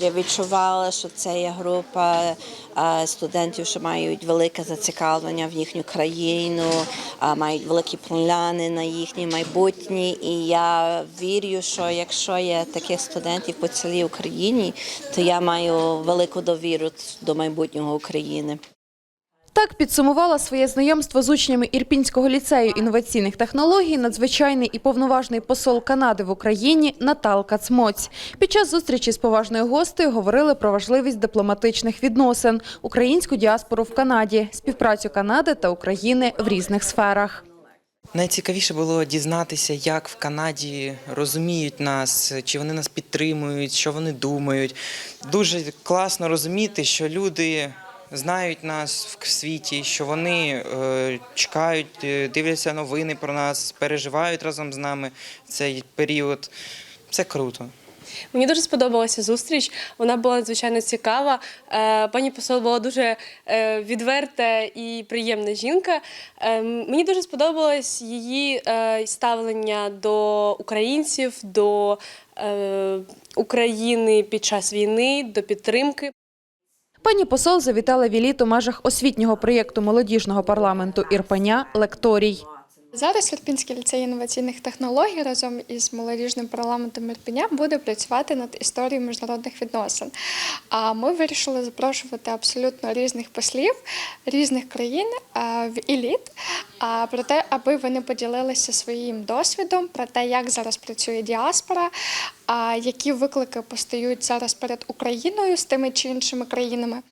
Я відчувала, що це є група студентів, що мають велике зацікавлення в їхню країну, мають великі плани на їхнє майбутнє. І я вірю, що якщо є таких студентів по цілій Україні, то я маю велику довіру до майбутнього України. Так підсумувала своє знайомство з учнями Ірпінського ліцею інноваційних технологій надзвичайний і повноважний посол Канади в Україні Наталка Цмоць. Під час зустрічі з поважною гостею говорили про важливість дипломатичних відносин, українську діаспору в Канаді, співпрацю Канади та України в різних сферах. Найцікавіше було дізнатися, як в Канаді розуміють нас, чи вони нас підтримують, що вони думають. Дуже класно розуміти, що люди знають нас в світі, що вони е, чекають, е, дивляться новини про нас, переживають разом з нами цей період. Це круто. Мені дуже сподобалася зустріч. Вона була надзвичайно цікава. Е, Пані посол була дуже відверта і приємна жінка. Мені дуже сподобалось її ставлення до українців, до України під час війни, до підтримки. Пані посол завітала в еліт у межах освітнього проєкту молодіжного парламенту Ірпеня Лекторій. Зараз Ірпінський ліцей інноваційних технологій разом із молодіжним парламентом Ірпеня буде працювати над історією міжнародних відносин. А ми вирішили запрошувати абсолютно різних послів різних країн в еліт, про те, аби вони поділилися своїм досвідом про те, як зараз працює діаспора, які виклики постають зараз перед Україною з тими чи іншими країнами.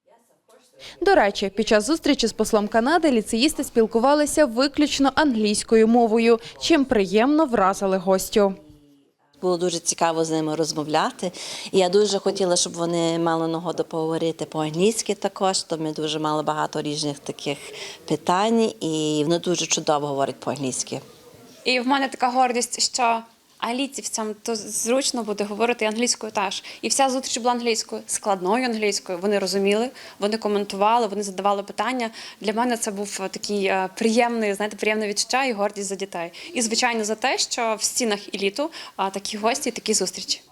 До речі, під час зустрічі з послом Канади ліцеїсти спілкувалися виключно англійською мовою, чим приємно вразили гостю. Було дуже цікаво з ними розмовляти. І я дуже хотіла, щоб вони мали нагоду поговорити по-англійськи також. То ми дуже мали багато різних таких питань, і вони дуже чудово говорять по-англійськи. І в мене така гордість, що алійцівцям то зручно буде говорити англійською теж. І вся зустріч була англійською, складною англійською. Вони розуміли, вони коментували, вони задавали питання. Для мене це був такий е, приємний, знаєте, приємне відчуття і гордість за дітей. І звичайно за те, що в стінах еліту такі гості, такі зустрічі.